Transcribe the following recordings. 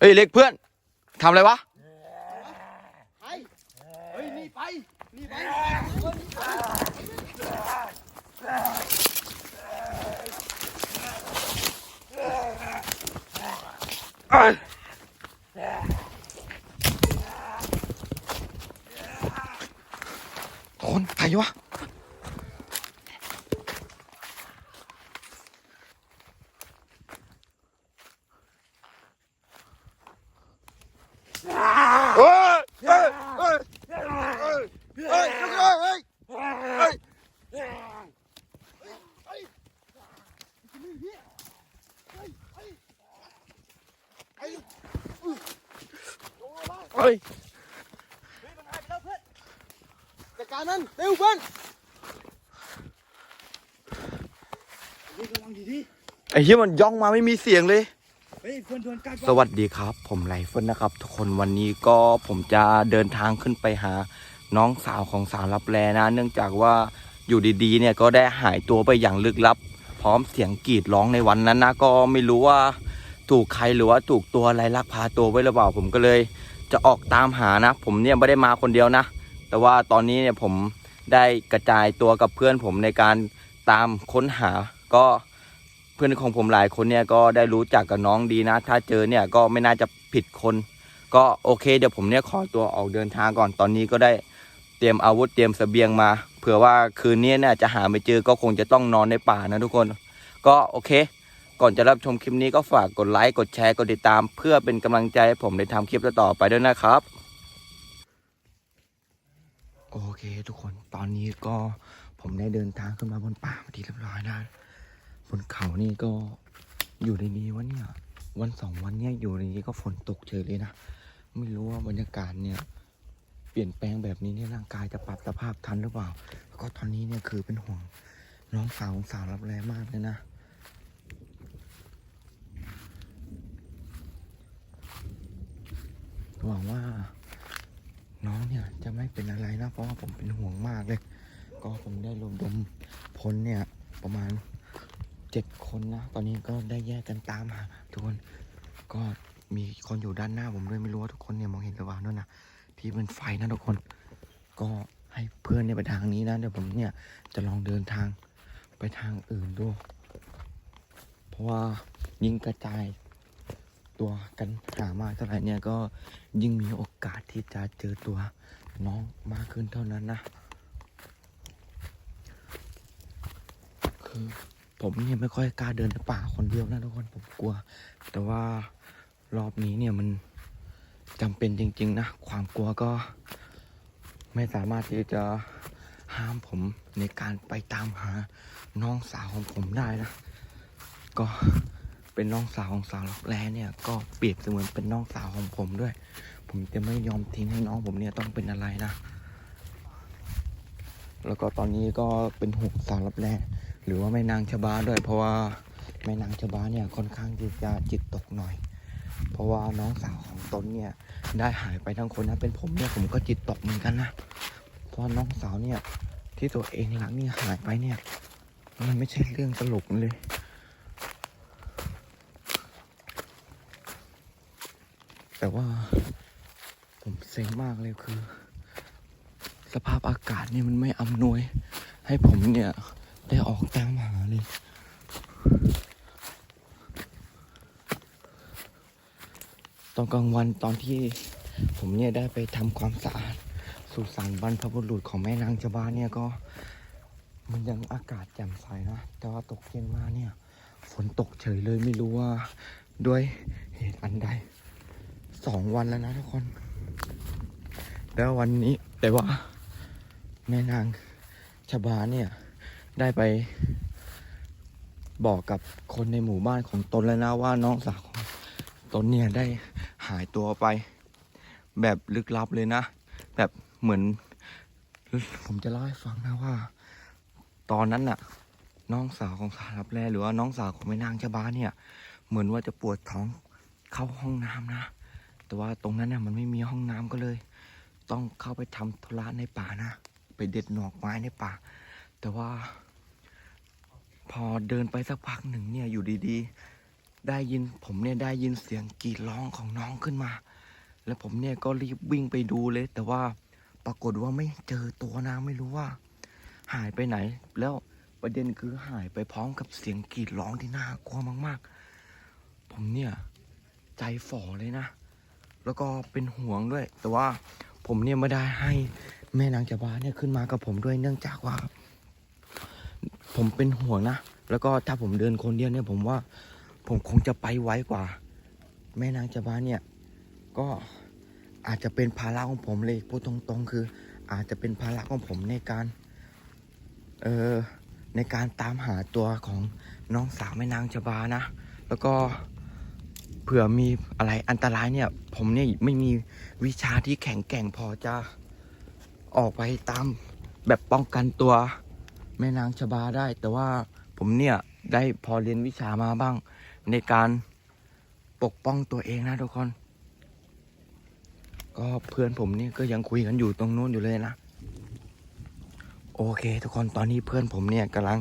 เฮ้ยเล็กเพื่อนทำอะไรวะไปเฮ้ยนี่ไปนี่ไปคนใครวะ นเร็วเพื่อนเฮ้ยระวังดีดิไอ้เหี้ยมันย่องมาไม่มีเสียงเลย เฮ้ยเพื่อนโดนกัดสวัสดีครับ ผมไรเฟิลนะครับ ทุกคนวันนี้ก็ผมจะเดินทางขึ้นไปหาน้องสาวของสาวรับแลนะ เนื่องจากว่าอยู่ดีๆเนี่ยก็ได้หายตัวไปอย่างลึกลับ พร้อมเสียงกรีดร้องในวันนั้นนะก็ไม่รู้ว่าถูกใครหรือว่าถูกตัวอะไรลักพาตัวไว้หรือเปล่าผมก็เลย จะออกตามหานะ ผมเนี่ยไม่ได้มาคนเดียวนะ แต่ว่าตอนนี้เนี่ยผมได้กระจายตัวกับเพื่อนผมในการตามค้นหา ก็เพื่อนของผมหลายคนเนี่ยก็ได้รู้จักกับน้องดีนะ ถ้าเจอเนี่ยก็ไม่น่าจะผิดคน ก็โอเคเดี๋ยวผมเนี่ยขอตัวออกเดินทางก่อนตอนนี้ก็ได้เตรียมอาวุธเตรียมเสบียงมา เผื่อว่าคืนนี้เนี่ยจะหาไม่เจอก็คงจะต้องนอนในป่านะทุกคน ก็โอเค ก่อนจะรับชมคลิปนี้ก็ฝากกดไลค์กดแชร์กดติดตาม เพื่อเป็นกำลังใจให้ผมได้ทำคลิปต่อไปด้วยนะครับ โอเคทุกคนตอนนี้ก็ผมได้เดินทางขึ้นมาบนป่ามาทีเรียบร้อยแล้วบนเขานี่ก็อยู่ในนี้วะเนี่ย วันสองวันเนี่ยอยู่ในนี้ก็ฝนตกเฉยเลยนะ ไม่รู้ว่าบรรยากาศเนี่ยเปลี่ยนแปลงแบบนี้เนี่ยร่างกายจะปรับสภาพทันหรือเปล่า แล้วก็ตอนนี้เนี่ยคือเป็นห่วงน้องสาวของสาวรับแรงมากเลยนะหวังว่า น้องเนี่ยจะไม่เป็นอะไรนะเพราะว่าผมเป็นห่วงมากเลย ก็ผมได้รวมดมพลเนี่ยประมาณเจ็ดคนนะ ตอนนี้ก็ได้แยกกันตามหาทุกคนก็มีคนอยู่ด้านหน้าผมด้วยไม่รู้ว่าทุกคนเนี่ยมองเห็นหรือเปล่านั่นนะที่เป็นไฟนะทุกคน ก็ให้เพื่อนเนี่ยไปทางนี้นะเดี๋ยวผมเนี่ยจะลองเดินทางไปทางอื่นดู เพราะว่ายิงกระจาย ตัวกันหามากเท่าไหร่เนี่ยก็ยิ่งมีโอกาสที่จะเจอตัวน้องมากขึ้นเท่านั้นนะ คือผมเนี่ยไม่ค่อยกล้าเดินในป่าคนเดียวนะทุกคนผมกลัว แต่ว่ารอบนี้เนี่ยมันจำเป็นจริง ๆ นะ ความกลัวก็ไม่สามารถที่จะห้ามผมในการไปตามหาน้องสาวของผมได้นะ ก็ เป็นน้องสาวของสาวลักแร้เนี่ยก็เปรียบเสมือนเป็นน้องสาวของผมด้วย ผมจะไม่ยอมทิ้งให้น้องผมเนี่ยต้องเป็นอะไรนะ แล้วก็ตอนนี้ก็เป็นห่วงสาวลับแร้หรือว่าแม่นางชะบาด้วยเพราะว่าแม่นางชะบาเนี่ยค่อนข้างที่จะจิตตกหน่อย เพราะว่าน้องสาวของตนเนี่ยได้หายไปทั้งคนนะเป็นผมเนี่ยผมก็จิตตกเหมือนกันนะเพราะน้องสาวเนี่ยที่ตัวเองรักเนี่ยหายไปเนี่ย มันไม่ใช่เรื่องตลกเลย แต่ว่าผมเซ็งมากเลยคือ สภาพอากาศเนี่ยมันไม่อำนวย ให้ผมเนี่ย ได้ออกตามหาเลย ตอนกลางวันตอนที่ผมเนี่ยได้ไปทำความสะอาดสุสานบรรพบุรุษของแม่นางจบ้าเนี่ยก็ มันยังอากาศแจ่มใสนะแต่ว่าตกเย็นมาเนี่ย ฝนตกเฉยเลยไม่รู้ว่าด้วยเหตุอันใด สองวันแล้วนะทุกคน แล้ววันนี้แต่ว่า แม่นางชบาเนี่ย ได้ไป บอกกับคนในหมู่บ้านของตนแล้วนะว่าน้องสาวของตนเนี่ยได้หายตัวไป แบบลึกลับเลยนะ แบบเหมือน ผมจะเล่าให้ฟังนะว่า ตอนนั้นน่ะ น้องสาวของสารับแลหรือว่าน้องสาวของแม่นางชบาเนี่ย เหมือนว่าจะปวดท้องเข้าห้องน้ำนะ แต่ว่าตรงนั้นเนี่ยมันไม่มีห้องน้ำก็เลย ต้องเข้าไปทำธุระในป่านะ ไปเด็ดหนอกไม้ในป่า แต่ว่า พอเดินไปสักพักหนึ่งเนี่ยอยู่ดีได้ยินผมเนี่ยได้ยินเสียงกรีดร้องของน้องขึ้นมา แล้วผมเนี่ยก็รีบวิ่งไปดูเลย แต่ว่าปรากฏว่าไม่เจอตัวนางไม่รู้ว่า หายไปไหน แล้วประเด็นคือหายไปพร้อมกับเสียงกรีดร้องที่น่ากลัวมาก ๆ ผมเนี่ยใจฝ่อเลยนะ แล้วก็เป็นห่วงด้วย แต่ว่าผมเนี่ยไม่ได้ให้แม่นางจาบาเนี่ยขึ้นมากับผมด้วยเนื่องจากว่า ผมเป็นห่วงนะ แล้วก็ถ้าผมเดินคนเดียวเนี่ยผมว่า ผมคงจะไปไวกว่า แม่นางจาบาเนี่ย ก็อาจจะเป็นภาระของผมเลยพูดตรงๆ คือ อาจจะเป็นภาระของผมในการ เออในการตามหาตัวของน้องสาวแม่นางจาบานะ แล้วก็ เผื่อมีอะไรอันตรายเนี่ย ผมเนี่ยไม่มีวิชาที่แข็งแกร่งพอจะออกไปตามแบบป้องกันตัวแม่นางชบาได้ แต่ว่าผมเนี่ยได้พอเรียนวิชามาบ้าง ในการปกป้องตัวเองนะทุกคน ก็เพื่อนผมนี่ก็ยังคุยกันอยู่ตรงนู้นอยู่เลยนะ โอเค ทุกคนตอนนี้เพื่อนผมเนี่ยกำลัง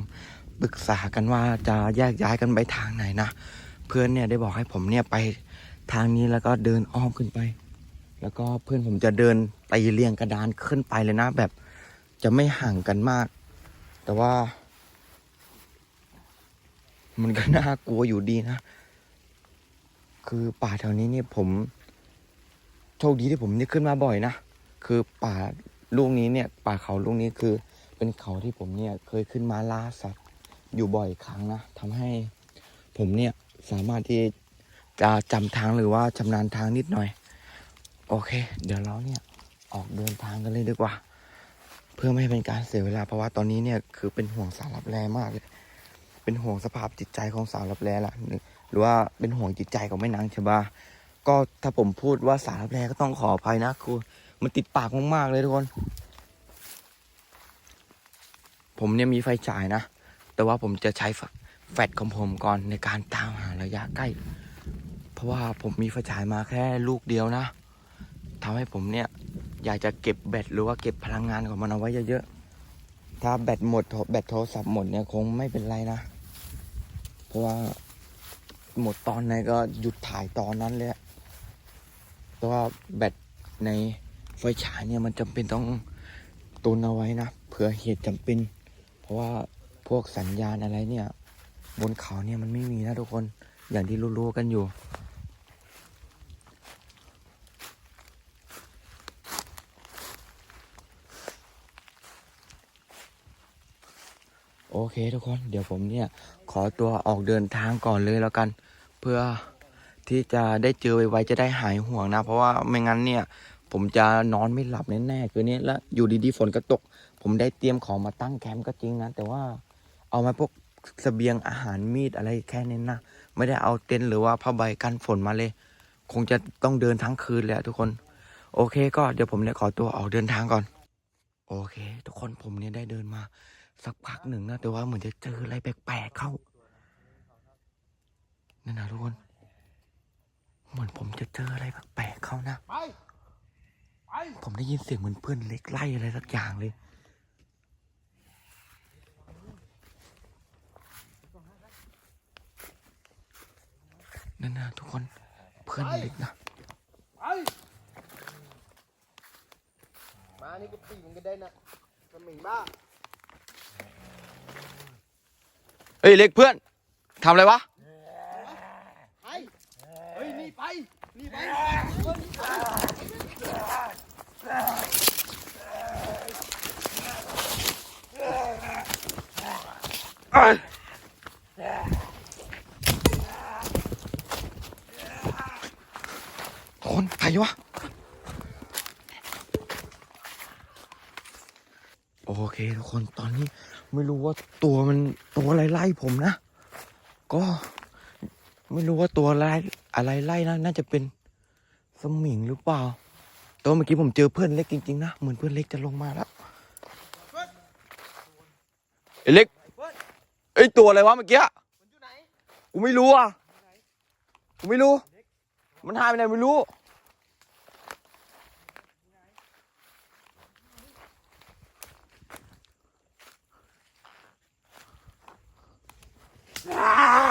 ปรึกษากันว่าจะแยกย้ายกันไปทางไหนนะ เพื่อนเนี่ยได้บอกให้ผมเนี่ยไปทางนี้แล้วก็เดินอ้อมขึ้นไป แล้วก็เพื่อนผมจะเดินไปเรียงกระดานขึ้นไปเลยนะแบบจะไม่ห่างกันมาก แต่ว่า มันก็น่ากลัวอยู่ดีนะ คือป่าแถวนี้เนี่ยผม โชคดีที่ผมเนี่ยขึ้นมาบ่อยนะ คือป่าลูกนี้เนี่ย ป่าเขาลูกนี้คือ เป็นเขาที่ผมเนี่ยเคยขึ้นมาล่าสัตว์อยู่บ่อยครั้งนะทำให้ผมเนี่ย สามารถที่จะจำทางหรือว่าชำนาญทางนิดหน่อย โอเค เดี๋ยวเราเนี่ยออกเดินทางกันเลยดีกว่า เพื่อไม่ให้เป็นการเสียเวลาเพราะว่าตอนนี้เนี่ยคือเป็นห่วงสาวรับแรมากเลย เป็นห่วงสภาพจิตใจของสาวรับแรล่ะหรือว่าเป็นห่วงจิตใจของแม่นางชบาก็ถ้าผมพูดว่าสาวรับแรก็ต้องขออภัยนะคือมันติดปากมากๆเลยทุกคน ผมเนี่ยมีไฟฉายนะ แต่ว่าผมจะใช้ แฟลชของผมก่อนในการตามหาระยะใกล้ เพราะว่าผมมีไฟฉายมาแค่ลูกเดียวนะทำให้ผมเนี่ยอยากจะเก็บแบตหรือว่าเก็บพลังงานของมันเอาไว้เยอะๆ ถ้าแบตหมดแบตโทรศัพท์หมดเนี่ยคงไม่เป็นไรนะ เพราะว่าหมดตอนไหนก็หยุดถ่ายตอนนั้นเลยแต่ว่าแบตในไฟฉายเนี่ยมันจำเป็นต้องตุนเอาไว้นะเผื่อเหตุจำเป็น เพราะว่าพวกสัญญาณอะไรเนี่ย บนเขาเนี่ยมันไม่มีนะทุกคน อย่างที่รู้ๆกันอยู่ โอเคทุกคน เดี๋ยวผมเนี่ย ขอตัวออกเดินทางก่อนเลยแล้วกัน เพื่อที่จะได้เจอไวๆจะได้หายห่วงนะ เพราะว่าไม่งั้นเนี่ย ผมจะนอนไม่หลับแน่ๆคืนนี้แล้วอยู่ดีๆฝนก็ตก ผมได้เตรียมของมาตั้งแคมป์ก็จริงนะแต่ว่าเอามาพวก เสบียงอาหารมีดอะไรแค่นี้นะ ไม่ได้เอาเต็นท์หรือว่าผ้าใบกันฝนมาเลย คงจะต้องเดินทั้งคืนเลยอะทุกคน โอเคก็เดี๋ยวผมเนี่ยขอตัวออกเดินทางก่อน โอเค ทุกคนผมเนี่ยได้เดินมา สักพักหนึ่งนะแต่ว่าเหมือนจะเจออะไรแปลกๆเข้านั่นนะทุกคน เหมือนผมจะเจออะไรแปลกๆเข้านะ ผมได้ยินเสียงเหมือนเพื่อนเล็กไล่อะไรสักอย่างเลย นั่นนะทุกคนเพื่อนเล็กนะไปมานี่ก็ปีนกันได้นะสมิงบ้าเฮ้ยเล็กเพื่อนทำอะไรวะไปเฮ้ยนี่ไปนี่ไปคนใค รวะ โอเคทุกคนตอนนี้ไม่รู้ว่าตัวมันตัวอะไรไล่ผมนะ ก็ไม่รู้ว่าตัวอะไรอะไรไล่นะน่าจะเป็นสมิงหรือเปล่าแตัวาเมื่อกี้ผมเจอเพื่อนเล็กจริงๆนะเหมือนเพื่อนเล็กจะลงมาแล้วไอ้เล็กไอ้ตัวอะไรวะเมื่อกี้อุไหนกูไม่รู้อะกูไม่รู้ มันหายไปไหนไม่รู้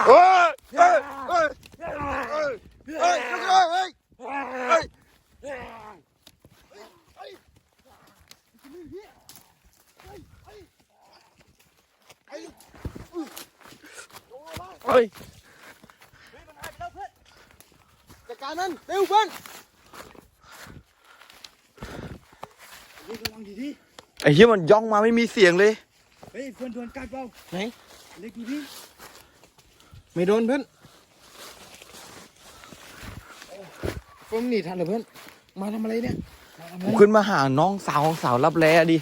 เฮ้ย เฮ้ย เฮ้ย ฮ้ย เฮ้ยมันหายไปแล้วเพื่อนจัดการมันเร็วเพื่อนเฮ้ยระวังดีดิ ไอ้เหี้ยมันย่องมาไม่มีเสียงเลย เฮ้ยเพื่อนโดนกัดเปล่าไหน เล็กดีดิไม่โดนเพื่อนเพื่อนหนีทันเหรอเพื่อน มาทำอะไรเนี่ยมาทำอะกูไรขึ้นมาหาน้องสาวของสาวรับแลดิ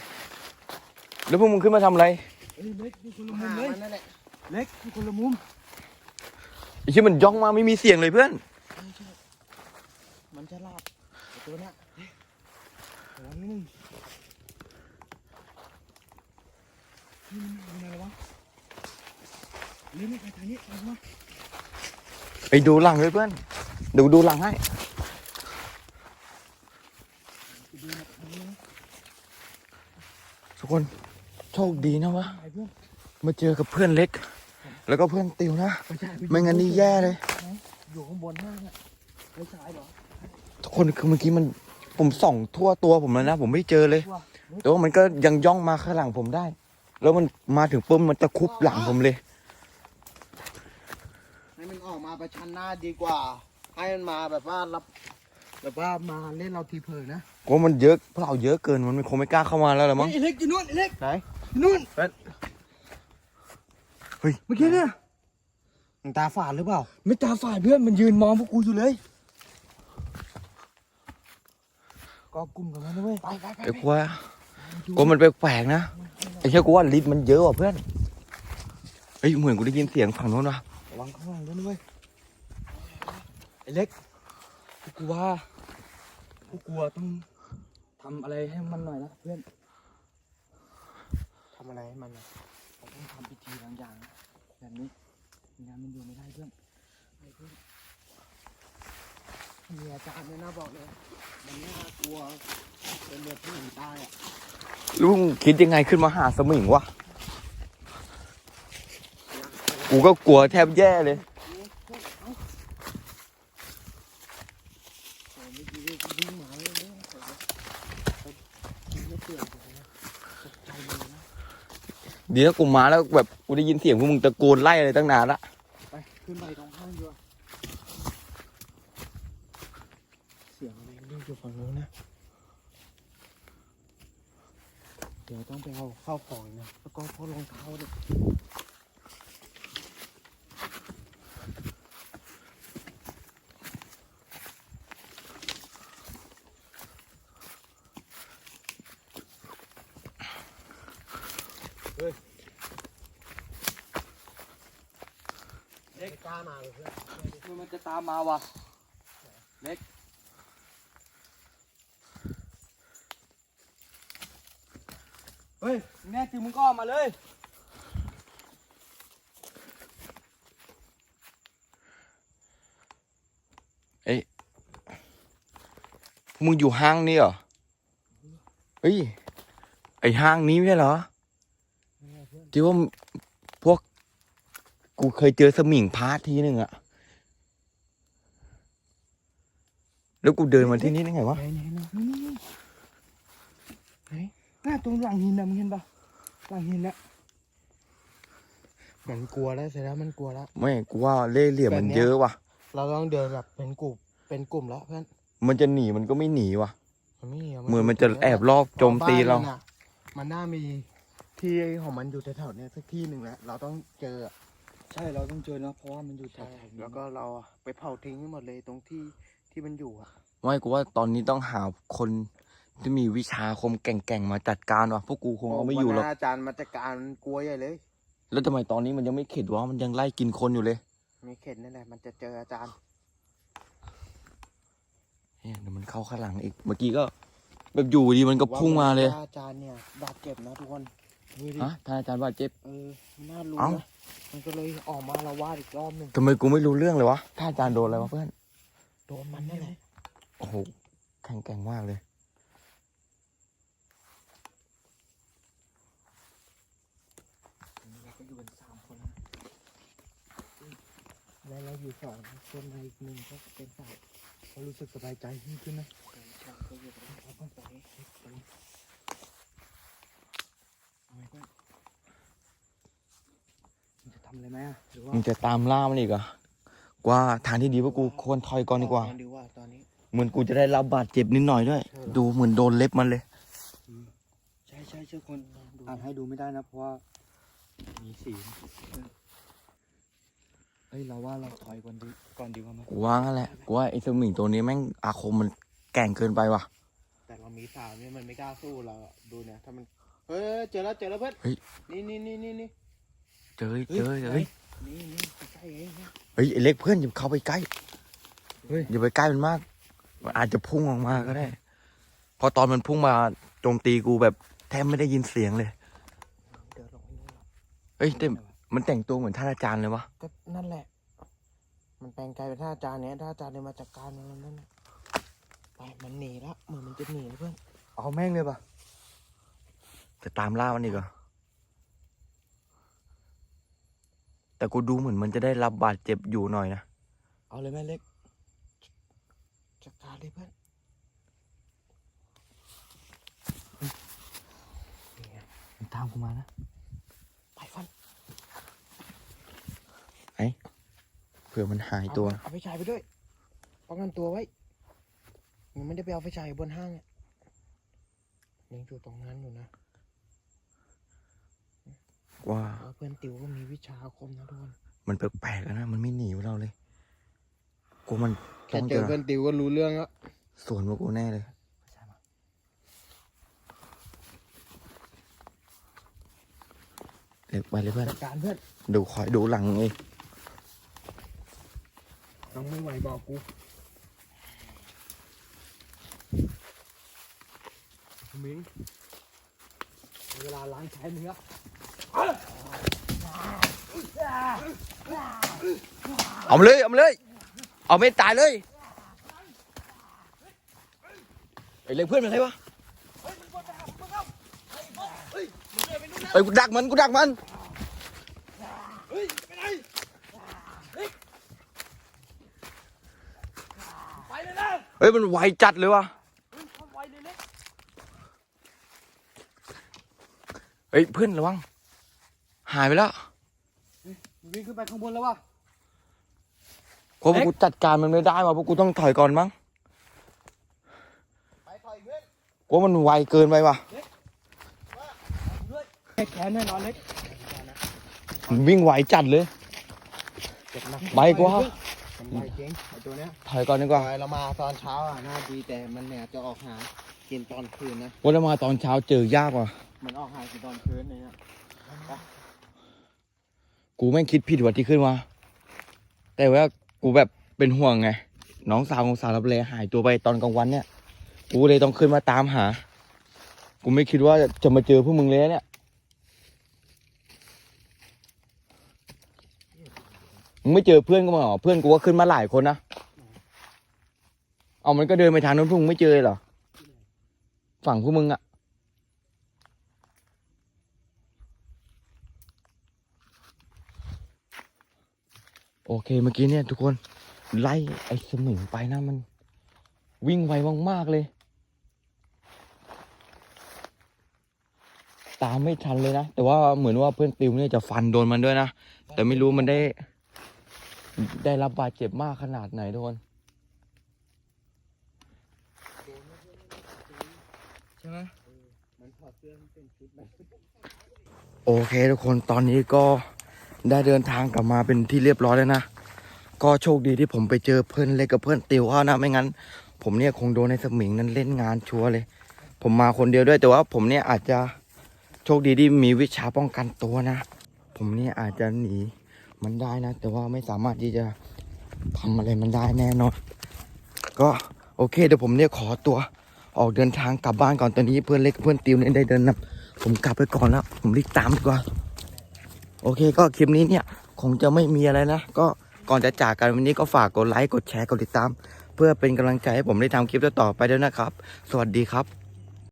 แล้วพวกมึงขึ้นมาทำอะไรเฮ้ยเล็กอยู่คนละมุมเลยนั่นแหละเล็กอยู่คนละมุมไอ้เหี้ยมันย่องมาไม่มีเสียงเลยเพื่อน มันจะลาบไอ้ตัวเนี้ยระวังนิดนึงนี่มันอะไรวะ เล่นไม่ไปทางนี้ไปวะไปดูหลังเลยเพื่อนเดี๋ยวกูดูหลังให้ทุกคนโชคดีนะวะไปเพื่อนมาเจอกับเพื่อนเล็ก แล้วก็เพื่อนติวนะ ไปใช่ไม่งั้นนี่แย่เลย อยู่ข้างบนห้างอะไปซ้ายเหรอทุกคนคือเมื่อกี้มันผมส่องทั่วตัวผมแล้วนะ ผมไม่เจอเลย แต่ว่ามันก็ยังย่องมาข้างหลังผมได้ แล้วมันมาถึงปุ๊บมันจะคุบหลังผมเลย ออกมาประชันหน้าดีกว่า ให้มันมาแบบว่ารับ แบบว่ามาเล่นเราทีเผลอนะเพราะมันเยอะพวกเราเยอะเกินมันคงไม่กล้าเข้ามาแล้วละมั้งไอ้เล็กอยู่นู่นไอ้เล็กไหนอยู่นู่นเฮ้ยเมื่อกี้เนี่ยมึงตาฝาดหรือเปล่า ไม่ตาฝาดเพื่อนมันยืนมองพวกกูอยู่เลยก็กลุ่มกันแล้วนะเว้ยไปไปไปไอ้กลัวกลัวมันแปลกๆนะไอ้เชี่ยกูว่าลิ้นมันเยอะว่ะเพื่อนเฮ้ยเหมือนกูได้ยินเสียงฝั่งโน้นว่ะ ระวังข้างหลังด้วยนะเว้ยไอ้เล็กพวกกูว่าพวกกูต้องทำอะไรให้มันหน่อยนะเพื่อนทำอะไรให้มันนะเราต้องทำพิธีบางอย่างนะแบบนี้ไม่งั้นมันอยู่ไม่ได้เพื่อนไอ้เพื่อนมีอาจารย์เนี่ยนะบอกเลยมันน่ากลัวเป็นแบบผู้หญิงตายอะลุงคิดยังไงขึ้นมาหาสมิงวะ กูก็กลัวแทบแย่เลยโอ้ยเมื่อกี้วิ่งมาเลยเนี่ยไปไม่เปลี่ยนเลยนะตกใจเลยนะเดี๋ยวกูมาแล้วแบบกูได้ยินเสียงพวกมึงตะโกนไล่อะไรตั้งนานละไปขึ้นไปตรงข้างดีกว่าเสียงอะไรวิ่งอยู่ฝั่งนู้นนะเดี๋ยวต้องไปเอาข้าวของนะแล้วก็พวกรองเท้าด้วยเล็ กกล้ามาเลยเพื่อนมันจะตามมาวะเฮ้ยแน่จริงมึงก็ออกมาเลยพวกมึงอยู่ห้างนี่เหรอ เฮ้ย ไอห้างนี้ไม่ใช่เหรอ ที่ว่าพวก กูเคยเจอสมิงพาร์ททีหนึ่งอะแล้วกูเดินมาที่นี่ได้ไงวะ ไหนไหนไหนนี่นี่ไหนหน้าตรงหลังหินนะมึงเห็นปะหลังหินนะมันกลัวแล้วเสร็จแล้วมันกลัวแล้ว ไม่กูว่าเล่ห์เหลี่ยมมันแบบเนี้ยเยอะว่ะ เราต้องเดินแบบเป็นกลุ่มเป็นกลุ่มแล้วเพื่อนมันจะหนีมันก็ไม่หนีว่ะมันไม่เหมือนมันจะแอบลอบโจมตีเรา บ้นน่ะมันน่ามีที่ของมันอยู่แถวๆเนี้ยสักที่หนึ่งแหละเราต้องเจอ ใช่เราต้องเจอนะเพราะว่ามันอยู่แถใช่วๆนี้แล้วก็เราอะไปเผาทิ้งให้หมดเลยตรงที่ที่มันอยู่อะไม่กูว่าตอนนี้ต้องหาคนที่มีวิชาคมแก่งๆมาจัดการว่ะพวกกูคงเอาไม่อยู่หรอก วันนั้นอาจารย์มาจัดการกลัวใหญ่เลย แล้วทำไมตอนนี้มันยังไม่เข็ดวะมันยังไล่กินคนอยู่เลยมีเข็ดนั่นแหละมันจะเจออาจารย์ เฮ้ยเดี๋ยวมันเข้าข้างหลังอีก เมื่อกี้ก็ แบบอยู่ดีมันก็พุ่งมาเลยว่อาจารย์เนี่ยบาดเจ็บนะทุกคนดูดิฮะท่านอาจารย์บาดเจ็บ เออไม่น่ารู้เอ้า นะ มันก็เลยออกมาละวาดอีกรอบหนึ่งทำไมกูไม่รู้เรื่องเลยวะท่านอาจารย์โดนอะไรวะเพื่อน โดนมันนั่นแหละโอ้โหแข็งแกร่งมากเลย เราก็อยู่กันสามคนนะแล้วเราอยู่สองคนในอีกหนึ่งก็เป็นสามเรารู้สึกสบายใจยิ่งขึ้นนะใช่ก็อยู่กันเราต้องไปไปเอาไว้ก่อนมันจะทำเลยไหมอะหรือว่ามึงจะตามล่ามันอีกเหรอะกว่าทางที่ดีพวกกูควรถอยก่อนดีกว่า ดีกว่าตอนนี้ เหมือนกูจะได้รับบาดเจ็บนิดหน่อยด้วย ใช่เหรอ ดูเหมือนโดนเล็บมันเลย ใช่ใช่เชื่อคนลองดูอ่านให้ดูไม่ได้นะเพราะว่ามีสีเฮ้ยเราว่าเราถอยก่อนดีก่อนดีกว่าไหมกูว่างั้นแหละ กูว่าไอ้สมิงตัวนี้แม่งอาคมมันแกร่งเกินไปว่ะ แต่เรามีสาวเนี่ยมันไม่กล้าสู้เราอะดูเนี่ยถ้ามันเฮ้ยเจอแล้วเจอแล้วเพื่อนเฮ้ย นี่นี่นี่นี่นี่ เจอเจอเฮ้ยนี่นี่ใกล้ๆเองเนี่ยเฮ้ยไอ้เล็กเพื่อนอย่าเข้าไปใกล้เฮ้ยอย่าไปใกล้มันมากมันอาจจะพุ่งออกมาก็ได้เพอตอนมันพุ่งมาโจมตีกูแบบแทบไม่ได้ยินเสียงเลย เดินลงไปนู่นหรอเฮ้ยแต่มันแต่งตัวเหมือนท่านอาจารย์เลยวะ ก็นั่นแหละ มันแปลงกายเป็นท่าอาจารย์เนี่ยท่าอาจารย์เลยมาจัดการมันนั่นน่ะไปมันหนีละเหมือนมันจะหนีแล้วเพื่อน เอาแม่งเลยปะจะตามล่ามันอีกเหรอ แต่กูดูเหมือนมันจะได้รับบาดเจ็บอยู่หน่อยนะ เอาเลยแม่เล็ก จัดการเลยเพื่อนมันตามกูมานะ ไปฟันเผื่อมันหายตัว เอาไฟฉายไปด้วย ป้องกันตัวไว้ มันไม่ได้ไปเอาไฟฉายบนห้างอะยังอยู่ตรงนั้นอยู่นะ ว่าเพราะเพื่อนติวก็มีวิชาอาคมนะทุกคนมันแปลกๆอะนะ มันไม่หนีเราเลยกูมันแค่ต้องเจเจออเพื่อนติวก็รู้เรื่องแล้วสวนมากูแน่เลยเล็กไปเลยเพื่อนจัดการเพื่อนดูคอยดูหลังเองน้องไม่ไหวบอกกูมิงเวลาล้างใช้เนื้อ เอาเลย เอาเลย เอาไม่ตายเลยไอ้เล็กเพื่อนเป็นไรวะเฮ้กูดักมันกูดักมันเฮ้ยมันไวจัดเลยวะเฮ้ยเพื่อนระวัง หายไปแล้วมันวิ่งขึ้นไปข้างบนแล้ววะเพราะพวกกูจัดการมันไม่ได้ว่ะพวกกูต้องถอยก่อนมั้งไปถอยเพื่อนกูว่ามันไวเกินไปว่ะแค่แขนแน่นอนเล็กมันวิ่งไวจัดเลยเจ็บหนักไปกว่ามันไวจริงไอตัวเนี้ยถอยก่อนดีกว่าเรามาตอนเช้าอะน่าดีแต่มันเนี่ยจะออกหากินตอนคืนนะว่าจะมาตอนเช้าเจอยากว่ะมันออกหากินตอนคืนเนี่ย กูแม่งคิดผิดว่าที่ขึ้นมาแต่ว่ากูแบบเป็นห่วงไง น้องสาวของสาวรับแลหายตัวไปตอนกลางวันเนี่ย กูเลยต้องขึ้นมาตามหา กูไม่คิดว่าจะมาเจอพวกมึงเลยเนี่ยมึงไม่เจอเพื่อนกูมาหรอเพื่อนกูก็ขึ้นมาหลายคนนะเอามันก็เดินไปทางนู้นพวกมึงไม่เจอเลยเหรอฝั่งพวกมึงอะ โอเคเมื่อกี้เนี่ยทุกคนไล่ไอ้สมิงไปนะมัน วิ่งไวมากๆเลย ตามไม่ทันเลยนะ แต่ว่าเหมือนว่าเพื่อนติวเนี่ยจะฟันโดนมันด้วยนะ แต่ไม่รู้มันได้ ได้รับบาดเจ็บมากขนาดไหนทุกคนใช่ไหมโอเคทุกคนตอนนี้ก็ ได้เดินทางกลับมาเป็นที่เรียบร้อยแล้วนะ ก็โชคดีที่ผมไปเจอเพื่อนเล็กกับเพื่อนติวเขานะ ไม่งั้น ผมเนี่ยคงโดนในสมิงนั้นเล่นงานชัวร์เลย ผมมาคนเดียวด้วยแต่ว่าผมเนี่ยอาจจะโชคดีที่มีวิชาป้องกันตัวนะ ผมเนี่ยอาจจะหนีมันได้นะ แต่ว่าไม่สามารถที่จะทำอะไรมันได้แน่นอน ก็โอเคเดี๋ยวผมเนี่ยขอตัวออกเดินทางกลับบ้านก่อนตอนนี้เพื่อนเล็กกับเพื่อนติวเนี่ยได้เดินนำผมกลับไปก่อนแล้ว ผมรีบตามดีกว่า โอเคก็คลิปนี้เนี่ยคงจะไม่มีอะไรนะ ก็ก่อนจะจากกันวันนี้ก็ฝากกดไลค์กดแชร์กดติดตาม เพื่อเป็นกำลังใจให้ผมได้ทำคลิปต่อๆไปด้วยนะครับ สวัสดีครับ